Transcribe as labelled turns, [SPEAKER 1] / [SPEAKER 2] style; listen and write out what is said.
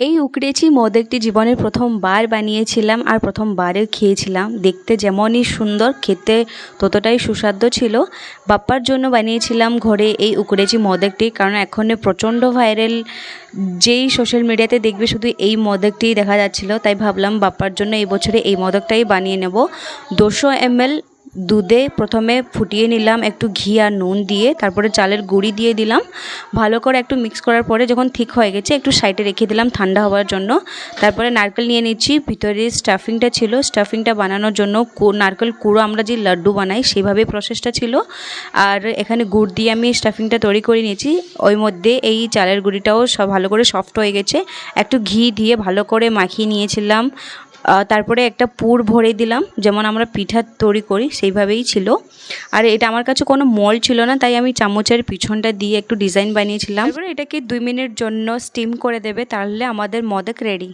[SPEAKER 1] এই উকড়েছি মোদকটি জীবনের প্রথমবার বানিয়েছিলাম আর প্রথমবারে খেয়েছিলাম। দেখতে যেমনই সুন্দর, খেতে ততটাই সুস্বাদু ছিল। বাপ্পার জন্য বানিয়েছিলাম ঘরে এই উকড়েছি মোদকটি কারণ এখন প্রচণ্ড ভাইরাল যেই সোশ্যাল মিডিয়াতে দেখবে শুধু এই মোদকটিই দেখা যাচ্ছিল। তাই ভাবলাম বাপ্পার জন্য এই বছরে এই মোদকটাই বানিয়ে নেব। দুশো এমএল দুধে প্রথমে ফুটিয়ে নিলাম একটু ঘি আর নুন দিয়ে, তারপরে চালের গুঁড়ি দিয়ে দিলাম। ভালো করে একটু মিক্স করার পরে যখন ঠিক হয়ে গেছে, একটু সাইডে রেখে দিলাম ঠান্ডা হওয়ার জন্য। তারপরে নারকেল নিয়ে নিচ্ছি। ভিতরে স্টাফিংটা ছিল। স্টাফিংটা বানানোর জন্য নারকেল কুড়ো আমরা যে লাড্ডু বানাই, সেভাবে প্রসেসটা ছিল। আর এখানে গুড় দিয়ে আমি স্টাফিংটা তৈরি করে নিয়েছি। ওই মধ্যে এই চালের গুঁড়িটাও সব ভালো করে সফট হয়ে গেছে। একটু ঘি দিয়ে ভালো করে মাখিয়ে নিয়েছিলাম। তারপরে একটা পুর ভরে দিলাম। যেমন আমরা পিঠা তৈরি করি সেইভাবেই ছিল। আর এটা আমার কাছে কোনো মল ছিল না, তাই আমি চামচের পিছনটা দিয়ে একটু ডিজাইন বানিয়েছিলাম। তারপরে এটাকে দুই মিনিট জন্য স্টিম করে দেবে, তাহলে আমাদের মদক রেডি